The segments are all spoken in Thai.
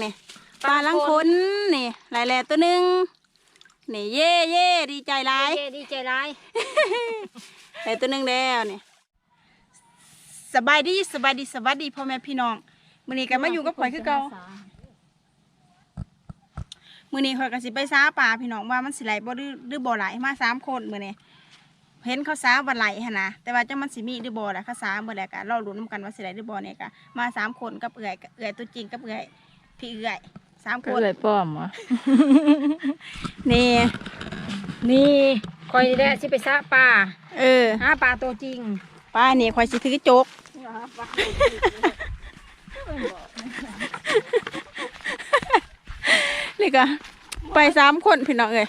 นี่ปลาลังคนนี่หลายแหล่ตัวหนึ่งนี่เย่เย่ดีใจหลายเย้ดีใจร้ายหลายตัวหนึ่งแล้วนี่สบายดีสบายดีสวัสดีพ่อแม่พี่น้องมื้อนี้ก็มาอยู่กับข่อยคือเก่ามื้อนี้ข่อยก็สิไปซ้าปลาพี่น้องว่ามันสิไหลบ่หรือหรือบ่ไหลมาสามคนมื้อนี้เห็นเขาซ้าบ่ไหลหั่นนะแต่ว่าจังมันสิมีหรือบ่ล่ะเขาซ้าบ่แล้วก็รอลุ้นนำกันว่าสิไหลหรือบ่เนี่ยก็มาสามคนกับเอื้อยกับเอื้อยตัวจริงกับเอื้อย พี่เอื้อยสามคก็นเลยป้อมเหรอนี่ นี่คอยได้สิไปซะปลาเออหาปลาตัวจริงป้านี่คอยสิถือโจกนี่ก็ไปสามคนพี่น้องเอ้ย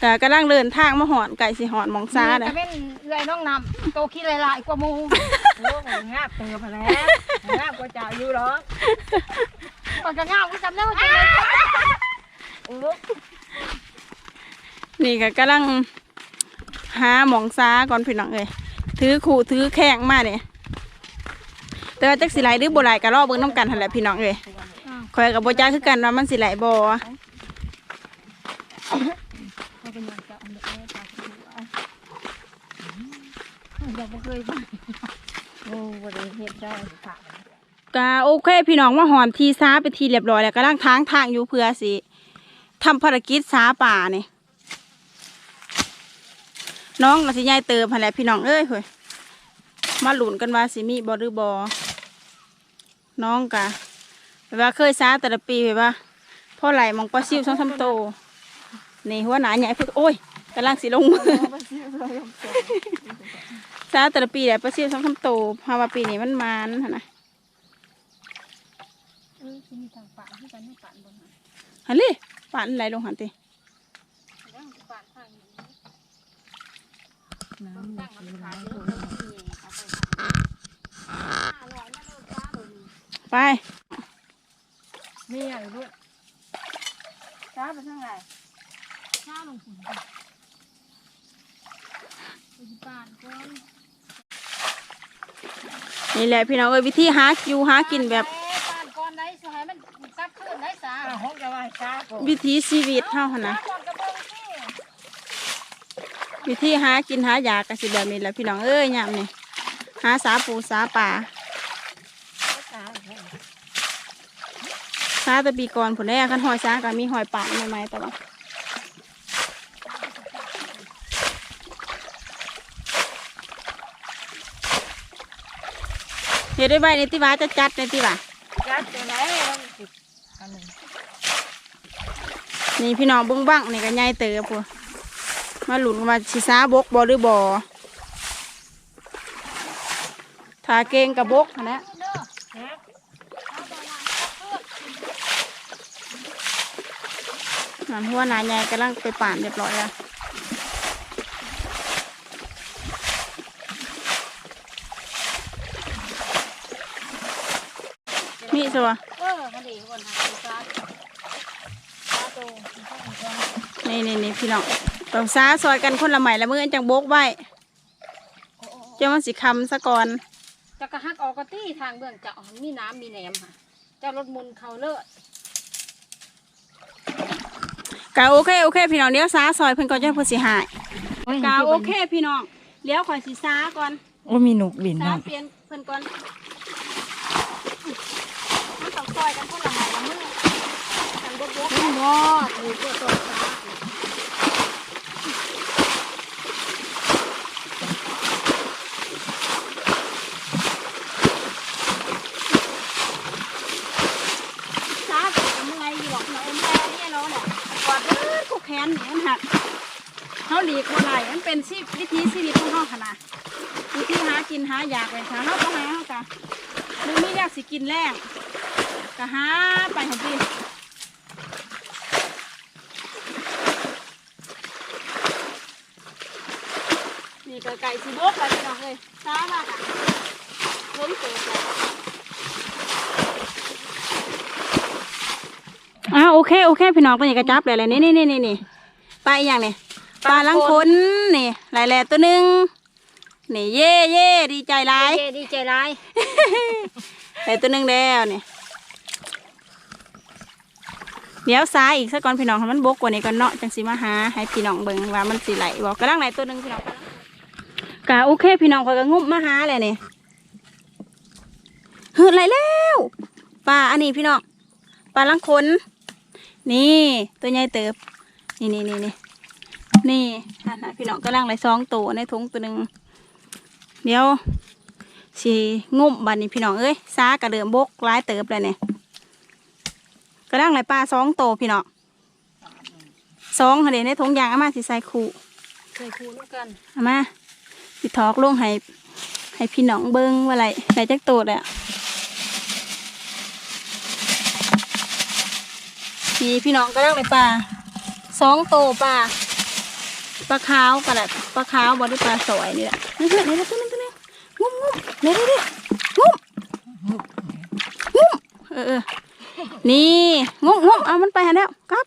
แต่กำลังเดินทางมาหอนไก่สิหอนหมองซ้านี่นะก็เป็นเอื้อยน้องนำโตขี้หลายๆกว่าหมูโอ้ยงาบเติบมาแล้วงาบกว่าเจ้าอยู่หรอ กก่อนจะงาก็จำได้ว่าจะไงโอ้นี่ก็กำลังหาหมองซ้าก่อนพี่น้องเอ้ยถือขู่ถือแข้งมาเนี่ยแต่ว่าจักสิไหลหรือบ่ไหลก็รอเบิ่งน้ำกันหันแหละพี่น้องเอ้ยคอยกับโบจ้าคือกันว่ามันสิไหลบ่เขาเป็นยังจะเอาเด็กแม่เคยโอ้บ่ได้เฮ็ดได้ค่ะ ก็โอเค พี่น้องว่าหอนทีซ้าไปทีเรียบร้อยแล้วกำลังทางทางอยู่เพื่อสิทำภารกิจซ้าป่านี่น้องก็สิยายเติมหั่นแหละพี่น้องเอ้ยเฮ้ยมาหลุนกันว่าสิมีบอหรือบอน้องกะแบบว่าเคยซ้าแต่ละปีแบบว่าพ่อไหลมองปลาซิวสองสามโตวนี่หัวหนาใหญ่เพิ่งโอ้ยกำลังสิลงมือซ้าแต่ละปีแหละปลาซิวสองสามโตวเพราะว่าปีนี้มันมันหั่นนะ เออสิมีทางป่าที่กันให้ป่านบนนั้นหันเลยป่านไหลลงหันติแล้วป่านทางนี้น้ำตั้งมันขายเยอะเลยเอาไปขายห้าร้อยนะลูกจ้าเดี๋ยวนี้ไปมีอะไรด้วยซ้าไปทางไหนข้าลงทุนไปที่บ้านก่อนนี่แหละพี่น้องเอ้ยวิธีหาอยู่หากินแบบาห้องจะว่าช้าก่อนวิถีชีวิตเฮาหั่นนะก่อนกระเบื้องสิวิธีหากินหายากก็สิแบบนี้แหละพี่น้องเอ้ยยามนี่หาสาปูสาป่าสาสาแตะปีก่อนผลแรกคันหอยสาก็มีหอยป่าใหม่ๆแต่ว่าเฮ็ดได้ไว้ในที่ว่าจะจัดในที่ว่าจัดตัวไหนอันนี้ นี่พี่น้องเบิ้งบ้างนี่ก็ใหญ่เต๋อพูนมาหลุนว่าสิสาบกบ่หรือบ่ถ้าเกงกับบกนะนั่นหัวนาใหญ่กำลังไปป่านเรียบร้อยแล้วมีสัวเออพอดีคนหาสาสาโต นี่นี่นี่พี่น้องต้องซาซอยกันคนละใหม่ละมือจังบกไว้เจ้ามันสิคำซะก่อนจะกระหักออกกะตี้ทางเบื้องเจ้ามีน้ำมีแหนมค่ะเจ้ารถมุนเขาเลิศกะโอเคโอเคพี่น้องเดี๋ยวซาซอยเพิ่นก่อนจะเพิ่นสิหายกะโอเคพี่น้องเลี้ยวข่อยสิซาก่อนโอ้มีหนุกบินซาน้เปลี่ยนเพิ่นก่อนมันต้องซอยกันคนละไม้ละมือกันบก บกนี่งอถูกตัวตัวสาซาเป็นยังไงอยหรอกเนาเอ็มแพ้เนี่ยเนาะเนี่ยกอดเด้อกูแขนนี่มันหักเฮาหลีกบ่ได้มันเป็นชีวิตวิถีชีวิตของเฮาขนาดวิธีหากินหาอยากเลยค่ะเฮาก็หาเฮากะบ่มีอยากสิกินแรงก็หาไปหั่นตินี่ก็ไก่สิ บกไปพี่น้องเอ้ยซามากอะเพิ่นเกิดแล้วอ่าโอเคโอเคพี่น้องตัวนี้ก็จับเลยเลยนี่นี่นี่นี่นี่ปลาอีกอย่างนี่ปลาลังคนนี่หลายแหล่ตัวหนึ่งนี่เย่เย่ดีใจหลายเย้ดีใจร้ายหลายตัวหนึ่งแล้วนี่เดี๋ยวซ้ายอีกสักก่อนพี่น้องให้มันบกกว่านี้ก่อนเนาะจังสิมาหาให้พี่น้องเบิ่งว่ามันสิไหลบอกกระลังไหลตัวหนึงพี่น้อง กะโอเค พี่น้องคอยก็งุบมาหาเลยนี่เฮ้ยไหลแล้วปลาอันนี้พี่น้องปลาลังคนนี่ตัวใหญ่เติบ นี่นี่นี่นี่นี่อะนะพี่น้องกำลังไหลสองตัวในถุงตัวหนึ่งเดี๋ยวสิงุบบัดนี้พี่น้องเอ้ยซากระเดิมบกร้ายเติบเลยเนี่ยกระด้างไหลปลาสองโตวพี่เนาะสองเดี๋ยวในทงยางเอามาสิใส่ขู่เคยคูน้ำกันเอามา สิทอกลงให้ให้พี่น้องเบิ้งว่าไรไหลจักโตดอะนี่พี่น้องกระด้างไหลปลาสองโตวปลาปลาขาวกระดาษปลาขาวบอดี้ปลาสวยนี่แหละนี่เพื่อนนี่ตัวนึงตัวนึงงุ้มงุ้มนี่นี่นี่งุ้มงุ้มเออเออนี่งงงงเอามันไปหาแล้วครับ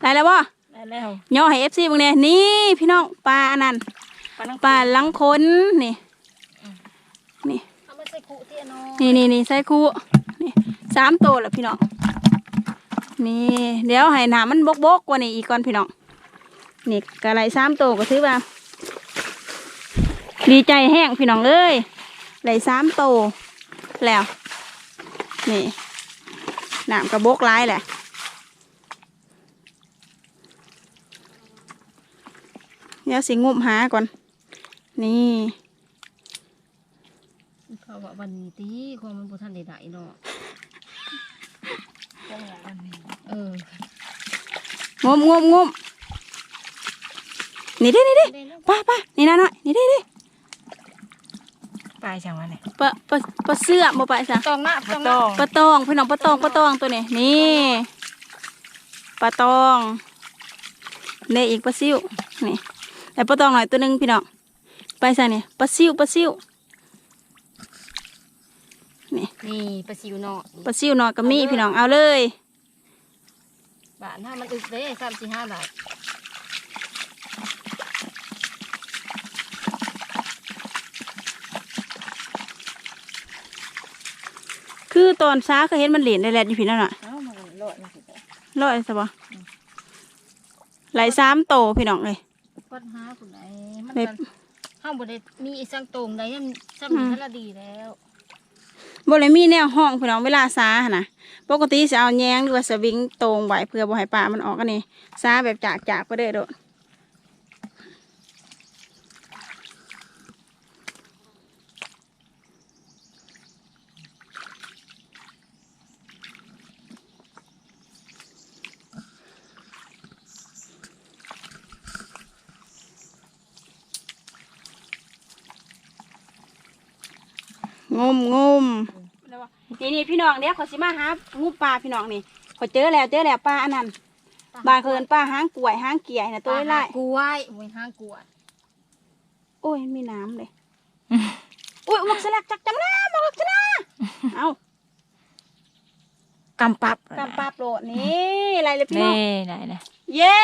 ได้แล้วบ่ได้แล้วย่อให้เอฟซีบางเนี่ยนี่พี่น้องปลาอันนั้น ปลานังปลาลังคนนี่นี่เอามาใส่คูที่อนอนี่นี่นี่ใส่คู่นี่สามตัวแล้วพี่น้องนี่เดี๋ยวให้หนามันบกบกๆกว่านี้อีกก่อนพี่น้องนี่กระไรสามตัวก็ถือว่าดีใจแห้งพี่น้องเอ้ยไหลสามตัวแล้วนี่หนามกระบกร้ายแหละเดี๋ยวสิงุมหาก่อน นี่เขาว่าวันนี้ตีความมันบ่ทันได้ได้เนาะเอองมงมงมนี่ดินี่ดิได้แล้วป้าป้านี่นะหน่อยนี่ดิดิปลาจังวะเนี่ยปลาปลาปลาเสื้อบ่ปลาซะตองนะตองตองปลาตองพี่น้องปลาตองปลาตองตัวนี้นี่ปลาตองเนี่ยอีกปลาซิวนี่แต่ปลาตองหน่อยตัวหนึงพี่น้อง ไปซะนี่ปลาซิวปลาซิวนี่นี่ปลาซิวเนาะปลาซิวหน่อยก็มีพี่น้องเอาเลยบาทถ้ามันอึดเด้สามสี่ห้าบาทคือตอนช้าเคยเห็นมันเหรียญได้แหละอยู่พี่นั่นน่ะเอ้ามันโลดมาสิร้อยสบไหลสามโตพี่น้องเลยปัญหาคุณไอ้มันเล็บกันห้ามบ่ได้มีอีสังตรงใดยังซ้ำนี่ทะละดีแล้วบ่เลยมีแนวห้องพี่น้องเวลาซาหั่นนะปกติจะเอาแยงหรือว่าสวิงตรงไว้เพื่อบ่ให้ปลามันออกกันนี่ซาแบบจากจากก็ได้โดด งมงมนี่นี่พี่น้องเดี๋ยวขอสิมาหางูปลาพี่น้องนี่ขอเจอแล้วเจอแล้วปลาอันนั้นบานเคินปลาหางกล้วยหางเกี่ยนะตัวไล่กล้วยโอ้ยห้างกล้วยโอ้ยมีน้ำเลยโอ้ยมักสลักจักจำน้ำมักชนะเอากำปับตามปลาโปรดนี่อะไรเลยพี่น้องนี่ไหนนะเย้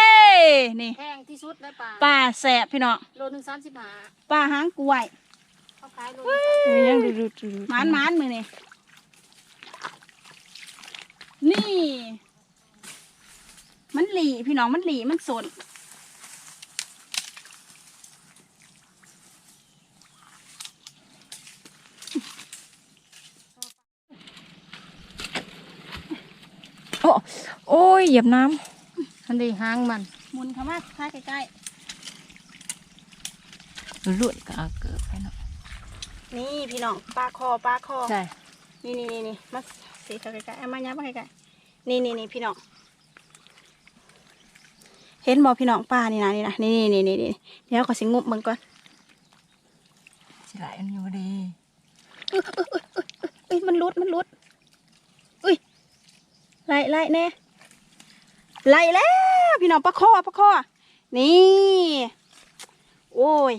นี่แพงที่สุดได้ปลาปลาแสบพี่น้องโลหนึ่งสามสิบห้าปลาหางกล้วย เขาขายโลเอ้ยยังดูดูดูดูหมานหมานมือนี่นี่ มันหลีพี่น้องมันหลีมันสนโอ้โอ้ยเหยียบน้ทันได้ห้างมัน หมุนเข้ามาท้ายใกล้ำหลุดก็เอาเกิดไปเนาะๆนี่พี่น้องปลาคอปลาคอใช่นี่นี่นี่นี่มาสีเข้าใกล้ๆเอามาย้ำมาใกล้ๆนี่นี่นี่พี่น้องเห็นบอพี่น้องปลานี่นะนี่นะนี่นี่นี่นี่เดี๋ยวขอสิงุบมึงก่อนสิไหลมันอยู่ดีเอ้ยมันรุดมันรุดอุ้ยไล่ไล่แน่ไล่แล้ว พี่น้องปลาคอปลาคอนี่ โอ้ย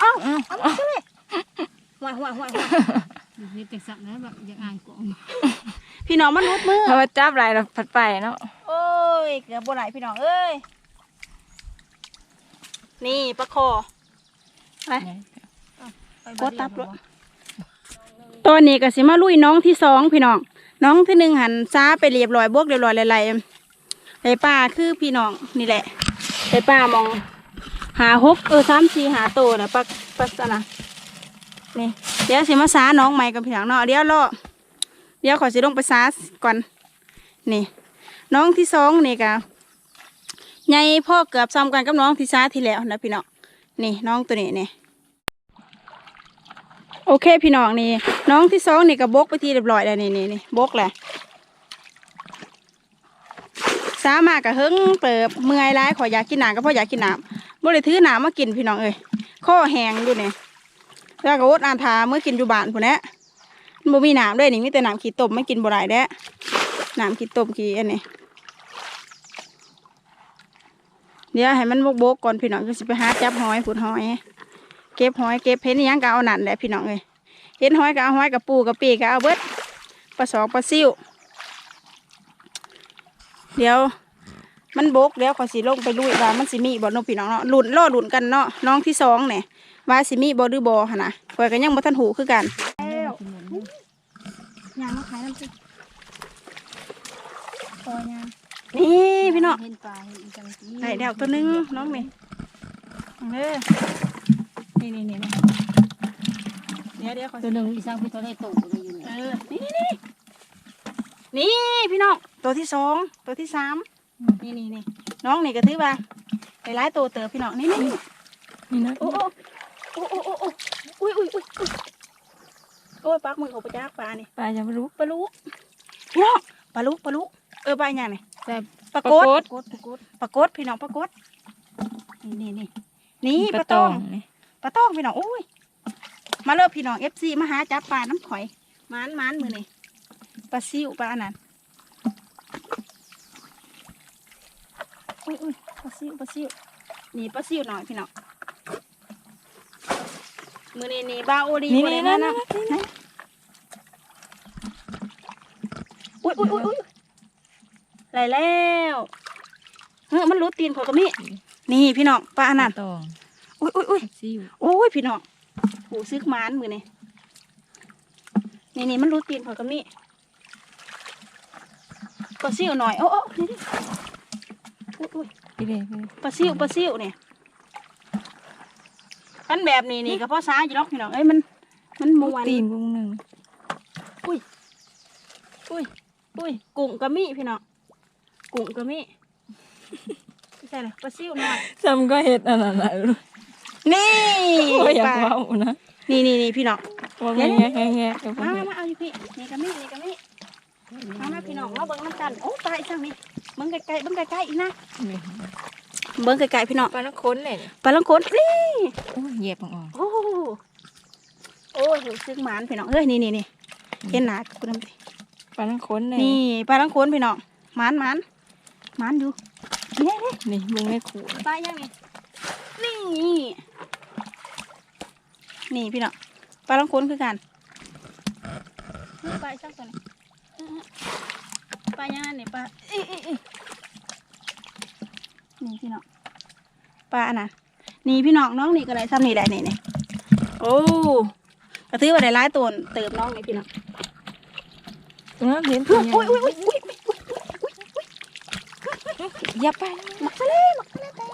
เอ้าอ้าวเอามาซะเลย ห่วยห่วยห่วยห่วยนี่เป็นสักนะแบบอย่างอ่านกล่องพี่น้องมันรุดมือถ้าว่าจับไหลเราผัดไปเนาะโอ้ยเกือบบ่ไหลพี่น้องเอ้ยนี่ปลาคอไปโคตรตับเลยตอนนี้ก็สิมาลุยน้องที่สองพี่น้อง น้องที่หนึ่งหันซาไปเรียบร้อยบวกเรียบร้อยหลายได้ปลาคือพี่น้องนี่แหละได้ปลามอง หาหกเออสามสี่หาโตนะปักปักซะนะ นี่เดี๋ยวสิมาสาน้องใหม่กับพี่น้องเนาะเดี๋ยวรอเดี๋ยวขอสิลงไปสาก่อนนี่น้องที่สองนี่กะใหญ่พ่อเกือบซ้ำกันกับน้องที่สาที่แล้วนะพี่น้องนี่น้องตัวนี้นี่โอเคพี่น้องนี่น้องที่สองนี่ก็บกไปทีเรียบร้อยแล้วนี่นี่นี่บกแหละสามารถกะเฮิงเติบเมื่อยร้ายขออยากกินน้ำก็เพราะอยากกินน้ำบ่ได้ถือน้ำมากินพี่น้องเอ้ยข้อแห้งอยู่นี่ แล้วก็อดอ่านทาเมื่อกินอยู่บ้านพุ่นแหละมันบ่มีน้ำด้วยนี่มีแต่น้ำขี้ต้มไม่กินบ่ได้แด้น้ำขี้ต้มขี้อันนี้เดี๋ยวให้มันบกๆก่อนพี่น้องก็สิไปหาจับหอยผุดหอย เก็บหอยเก็บเพชรนี่ยังก็เอาหนั่นแหละพี่น้องเอ้ยเห็นหอยก็เอาหอยกับปูกับปีก็เอาเบิดปลาสองปลาซิวเดี๋ยวมันบกเดี๋ยวขอสิลงไปลุยว่ามันสิมีบ่เน้องพี่น้องเนาะหลุนล่อหลุนกันเนาะน้องที่สองเนี่ย ว่าสิมีบ่หรือบ่หั่นนะข่อยก็ยังบ่ทันหูคือกันแล้วยางมาขายน้ำสิพอยางนี่พี่น้องเห็นปลาเห็นอีจังสีได้เดี๋ยวตัวหนึงน้องนี่เด้อนี่นี่นี่นี่เดี๋ยวเดี๋ยวขอตัวหนึ่งอีสร้างพิทเลโตเลยอยู่เอเนี่ยอนี่นี่นี่นี่พี่น้องตัวที่สองตัวที่สามนี่นี่นี่น้องนี่ก็ถือว่าหลายๆตัวเติบพี่น้องนี่นี่นี่นะโอ้ โอ้โอ้โอ้โอ้โอ้อุ้ยอุ้ยอุ้ยโอ้ยปักมือเขาไปจ้ากปลานี่ปลายังไม่รู้ปลาลูกพี่น้องปลาลูกปลาลูกเออปลาอย่างนี่แต่ปลากดปลากดกดกดปลากดพี่น้องปลากดนี่นี่นี่นี่ปลาตองปลาต้องพี่น้องโอ้ยมาเลิกพี่น้องเอฟซีมาหาจับปลาน้ำข่อยมานมานมือนี่ปลาซิวปลาอันนั้นอุ้ยอุ้ยปลาซิวปลาซิวนี่ปลาซิวหน่อยพี่น้อง มือนี่นี่บาโอดีนี่บ่นี่ได้นะมานะนะอุ้ยอุ้ยอุ้ยอุ้ยไหลแล้วเฮ้ยมันรู้ตีนข่อยก็มีนี่พี่น้องปลาอันนั้นตองอุ้ยอุ้ยอุ้ยซิวโอ้ยพี่น้องหูซึกหมานมือนี่นี่นี่มันรู้ตีนข่อยกับนี่ปลาซิวหน่อยโอ้โอ้นี่ดิอุ้ยอุ้ยพี่เด้พี่ปลาซิวปลาซิวเนี่ย อันแบบนี้นี่ก็พ่อซ้าอยู่หรอกพี่น้องเอ้ยมัน มันมวนตีนกุ้งหนึ่งอุ้ยอุ้ยอุ้ยกุ้งกะมี่พี่น้องกุ้งกะมี่ไม่ใช่เลยปลาซิวหน่อยจำก็เห็ดอันนั้นนะนี่โอ้ยอยากปลาเว้านะนี่นี่นี่พี่น้องว่าแง่แง่แง่แง่กับมาพ่อมามาเอาอยู่พี่นี่กะมี่นี่กะมี่มามาพี่น้องเราเบิ่งน้ำกันโอ้ปลาอีกทางนี้เบิ่งไกลๆเบิ่งไกลๆอีกนะ เบิ่งไกลๆพี่น้องปลาน้ำข้นเลยปลาลังโคนนี่โอ้ยเหยียบอ่อนโอ้โอ้ยหูซึ้งหมานพี่น้องเอ้ยนี่นี่นี่เห็นหนาคุณน้ำสิปลาน้ำข้นเลยนี่ปลาลังโคนพี่น้องหมานหมานหมานดูนี่นี่นี่มึงไม่ขู่ปลายังนี่นี่นี่พี่น้องปลาลังโคนคือกันนี่ปลาอีกสักตัวหนึงอื้อหือปลายังไงนี่ปลาอีอีอี นี่พี่น้องปลาอันน่ะ นี่พี่น้องน้องนี่ก็ได้ซ้ำนี่ได้นี่นี่โอ้กระทือว่าได้ร้ายตัวเติมน้องนี่พี่น้องตรงนั้นเห็นตัวใหญ่อุ้ยอุ้ยอุ้ยอุ้ยอุ้ยอย่าไปหมักทะเลหมักทะเลแตก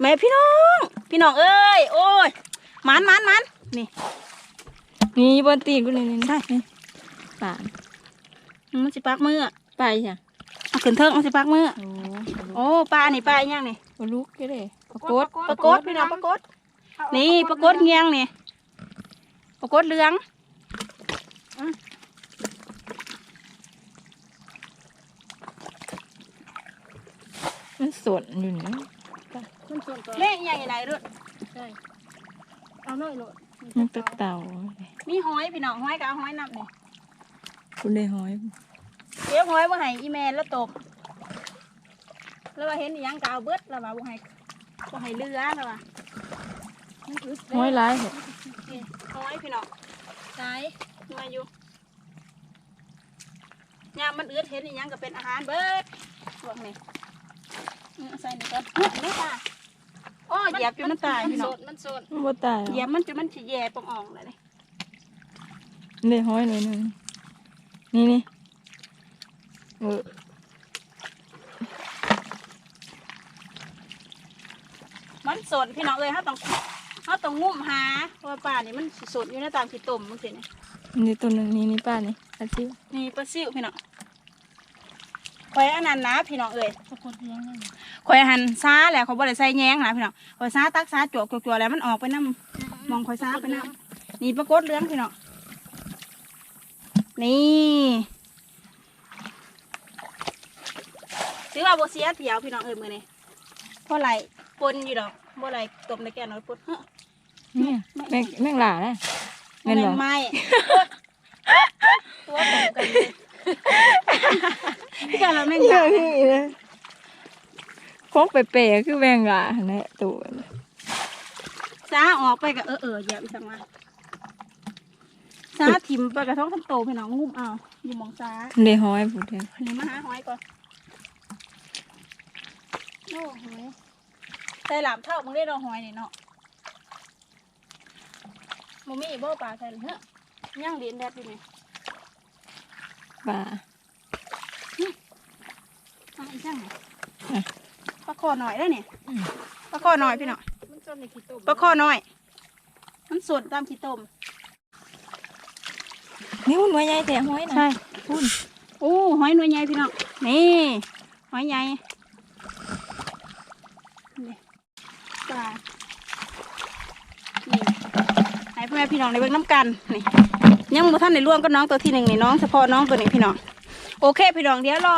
แม่พี่น้อง พี่น้องเอ้ยโอ้ยหมันหมันหมันนี่นี่บนตีนกูนี่นี่ใช่นี่ปลามันสิปักมือไปจ้ะ เอาขึ้นเทิงมันสิปักมือโอ้โอ้ปลานี่ปลาอีหยังนี่ปลาลูกก็ได้ปลากดปลากดพี่น้องปลากดนี่ปลากดเงี้ยงนี่ปลากดเหลืองมันสนอยู่นี่มันส่วนตัวเล่อีหยังอยู่ไหนรุ่นใช่เอาหน่อยโลดมันเป็นเต่ามีหอยพี่น้องหอยกับเอาหอยนับนี่คุณได้หอย เดี๋ยวหอยบ่ให้อีแมนแล้วตก แล้วว่าเห็นอีหยังกเอาเบิดแล้วว่าบ่ให้บ่ให้เรือแล้วว่ามันอึดหอยร้ายเหรอนี่หอยพี่น้องสายมาอยู่ยามมันเอือดเห็นอีหยังก็เป็นอาหารเบิดพวกนี้อืมเอาใส่นี่ก่อนอุ๊ยไม่ตายโอ้เหยียบจนมันตายพี่น้องมันโซนมันบ่ตายหรเหยียอบมันจนมันสิแย่ปองอ่องเลยนี่ได้หอยหน่อยหนึงนี่นี่ มันสดพี่น้องเลยถ้าต้องถ้าต้องงุ้มหาว่าป่านี่มันสดอยู่ในตามขี้ต้มมันสิเนี่นี่ตัวนึงนี่นี่ป่านี่ปลาซิวนี่ปลาซิวพี่น้องข่อยอันนั้นนะพี่น้องเอ้ยข่อยหันซ่าแหละเขาบอกเลยใส่แย้งนะพี่น้องข่อยซ่าตักซ่าจวกจวกแล้วมันออกไปน้ำมองข่อยซ่าไปน้ำนี่ปลากดเลี้ยงพี่น้องนี่ ถือว่าบ่เสียเที่ยวพี่น้องเอ้ยมื้อนี้เพราะไหลปนอยู่ดอกบ่ไหลต้มในแกงน้อยปนเฮ้อเนี่ยแม่งแม่งหลานะแม่แม่นนบ่ไหมตัวตกกันเลยพี่กันเราแม่งเยด่าอะที่เลยของเป๋ๆคือแม่งหลาเนี่ยตัวซาออกไปกับเออเอออย่าไปสั่งมาซาถิ่มไปกับท้องคำโตพี่น้องงุ่มเอาอยู่หมองซาในห้อยผู้เดียวอันนี้มาหาหอยก่อน โอ้หอยใส่หลามเท่ามึงได้ดอกหอยนี่เนาะมึงมีอีกบ่ปลาใส่เหรอเฮ้ยย่างเลียนแดดอยู่นี่ป่าอะอีกย่างไหนอะปลาคอหน่อยได้เนี่ยปลาคอหน่อยพี่หน่อยมันจนในขี้ตุ่มปลาคอหน่อยมันสดตามขี้ต้มนี่มันไว้ใหญ่แต่ห้อยนะใช่พุ่นโอ้หอยหน่วยใหญ่พี่น้องนี่หอยใหญ่ นี่ปลานี่ให้พ่อแม่พี่น้องในเบิ่งน้ำกันนี่ยังบ่ท่านในร่วมก็น้องตัวที่หนึ่งนี่น้องเฉพาะน้องตัวนี้พี่น้องโอเคพี่น้องเดี๋ยวรอ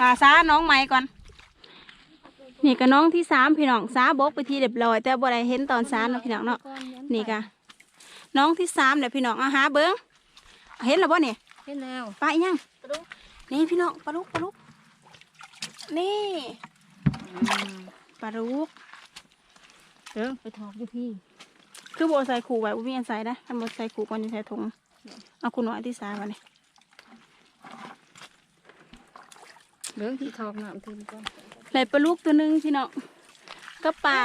หาซาน้องใหม่ก่อน นี่ก็น้องที่สามพี่น้องซาบกไปทีเรียบร้อยแต่บ่ได้เห็นตอนซาเนาะพี่น้องเนาะนี่กะน้องที่สามเนี่ยพี่น้องเอาหาเบิ้งเห็นแล้วบ่เนี่ยเห็นแล้วปลาอีหยังนี่พี่น้องปลาลูกปลาลูกนี่ ปลาลูกเด้อไปถอกอยู่พี่ คือโบใส่ขู่ไว้บ่มีอันใส่นะทำโบใส่ขู่ก่อนจะใส่ถุงเอาคุณหน่อยที่สามมาเนี่ยเด้อที่ถอกน้ำทีมก่อนไหลปลาลูกตัวหนึงพี่น้องก็ปลา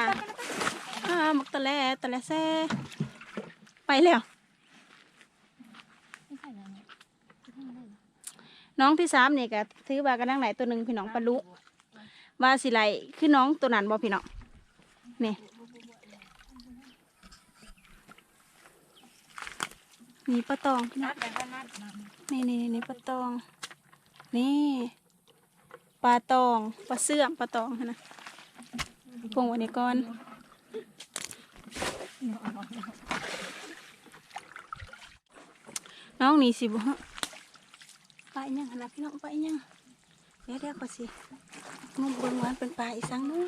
อ่ามักตะแลตะแลแซ่ไปแล้ว ไม่ใช่แล้วเนี่ยน้องที่สามนี่ก็ถือว่ากำลังไหลตัวหนึ่งพี่น้องปลาลูก ว่าสิไหลคือน้องตัวนั้นบ่พี่น้องนี่นี่ปลาตองพี่น้องนี่นี่นี่ปลาตอง นี่ปลาตองปลาเสื่อมปลาตองนะพงวันนี้ก่อนน้องนี่สิบ่ฮะไปลาอีหยังนะพี่น้องไปลาอีหยังเดี๋ยวเดี๋ยวขอสิ งมเบิ่งหวานเป็นปลาอีสังเนาะ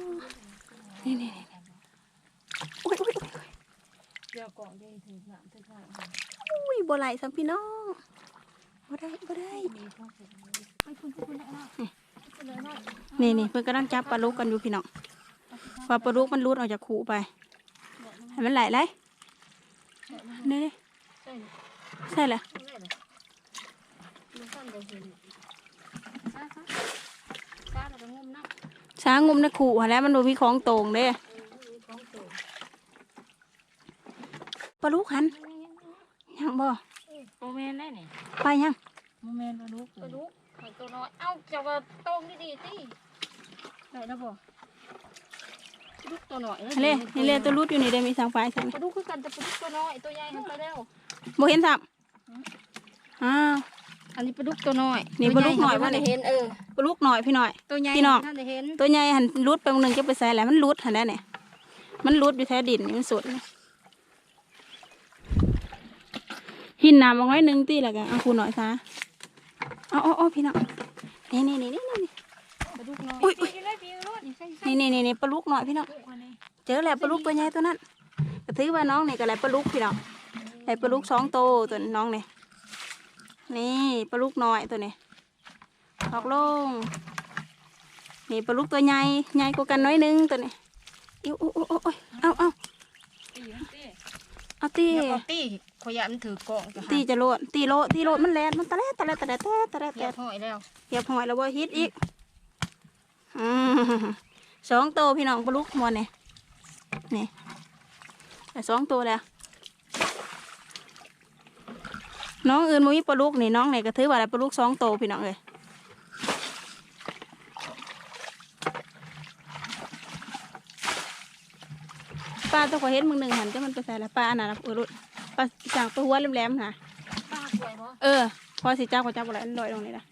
นี่นี่นี่โอ้ยโอ้ยอุ้ยอุ้ยเดี๋ยวก่อนได้ถือน้ำถือข้าวอุ้ยบ่ไหลสัมพี่น้องบ่ได้บ่ได้มีข้าวไปคุณคุณนะนี่นี่เพิ่อนกำลังจับปลาลูกกันอยู่พี่น้องว่าปลาลูกมันรุดออกจากขู่ไปให้มันไหลไหลนี่นี่ใช่เหรา จะงมน้ำช้างงุมในขู่หั้นแหล้วมันบ่มีของโตงเด้มีของโตปลาลูกหันยังบ่โมเมนได้นี่ไปยังโมเมนปลาลูกปลาลูกไข่ตัวน้อยเอ้าจะว่าโตงดีๆสิได้แล้วบ่ปลาลูกตัวน้อยเล่นี่เล่ตัวรุดอยู่นี่ได้มีสังไฟสันปลาลูกคือกันแต่ปลาลูกตัวน้อยตัวใหญ่หันไปแล้วบ่เห็นสับอ้าว อันนี้ปลาลูกตัวน้อยนี่ปลาลูกน้อยว่วะนี่เห็นเออปลาลูกหน่อยพี่หน่อย ตัวใหญ่พี่น้อง ท่านได้เห็นตัวใหญ่หันรุดไปมื้อหนึงจะไปใส่แล้วมันรุดหันได้เนี่ยมันรุดอยู่แท้ดินนี่มันสุดนี่หินน้ำเอาไว้หนึ่งตีแล้วกันเอาคูหน่อยซะเอาเอาเอาพี่น้องนี่นี่นี่นี่นี่ ปลาลูกน้อยอุ๊ยอุ๊ยอยู่ในปีรถนี่ใช่ใช่นี่นี่นี่ปลาลูกหน่อยพี่น้องเจอแล้วปลาลูกตัวใหญ่ตัวนั้นก็ถือว่าน้องนี่ก็แหละปลาลูกพี่น้องไอ้ปลาลูกสองโตวตัวน้องนี่ นี่ปลาลูกน้อยตัวนี้ออกลงนี่ปลาลูกตัวใหญ่ใหญ่กว่ากันน้อยนึงตัวนี้อิ้วอุ๊ยอุ๊ยอุ๊ยเอาเอาเอาตีเดี๋ยวก็ตีขอยามันถือกล่องจะตีจะโลดตีโลดตีโลดมันแลนมันตะแลตะแลตะแลตะแลตะแลเรียตะบห้อยแล้วเหยียบหอยแล้วว่าฮิตอีกอืมสองโตวพี่น้องปลาลูกมวนนี่นี่แต่สองตัวแล้ว น้องอื่นมุ้ยปลาลูกนี่น้องไหนก็ถือว่าอะไรปลาลูกสองโตวพี่น้องเลยปลาตัวขอยเห็นมึงหนึ่งหันจะมันไปใส่ละปลาอันนั้นน่ะเออรุดปลาสั่งตัวหัวแหลมๆนะป้าสวยบ่เออ พอสิจ้าก็จ้าบ่ได้อันลอยลงนี่นะ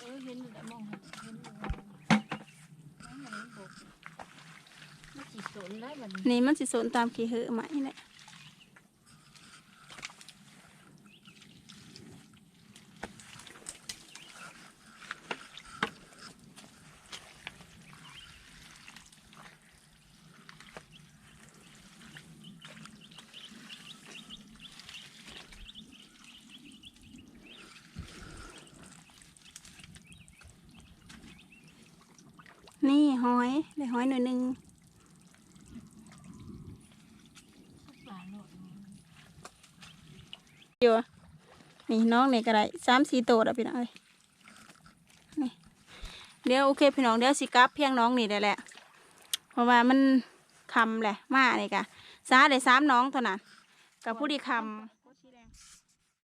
เออเห็นอยู่แต่มองเห็นเห็นอยู่นั่นน่ะมันบอกมันสิสนได้บัดนี้นี่มันสิสนตามขี้เหอะไหมนี่แหละนี่ ห้อยได้หอยหน่อยหนึงอยู่นี่น้องนี่ก็ได้สามสี่ตัวแล้วพี่น้องเอ้ยนี่เดี๋ยวโอเคพี่น้องเดี๋ยวสิกลับเพียงน้องนี่ได้แหละ เพราะว่ามันคำแหละมานี่กะซาได้สามน้องเท่านั้นกับผู้ที่คำ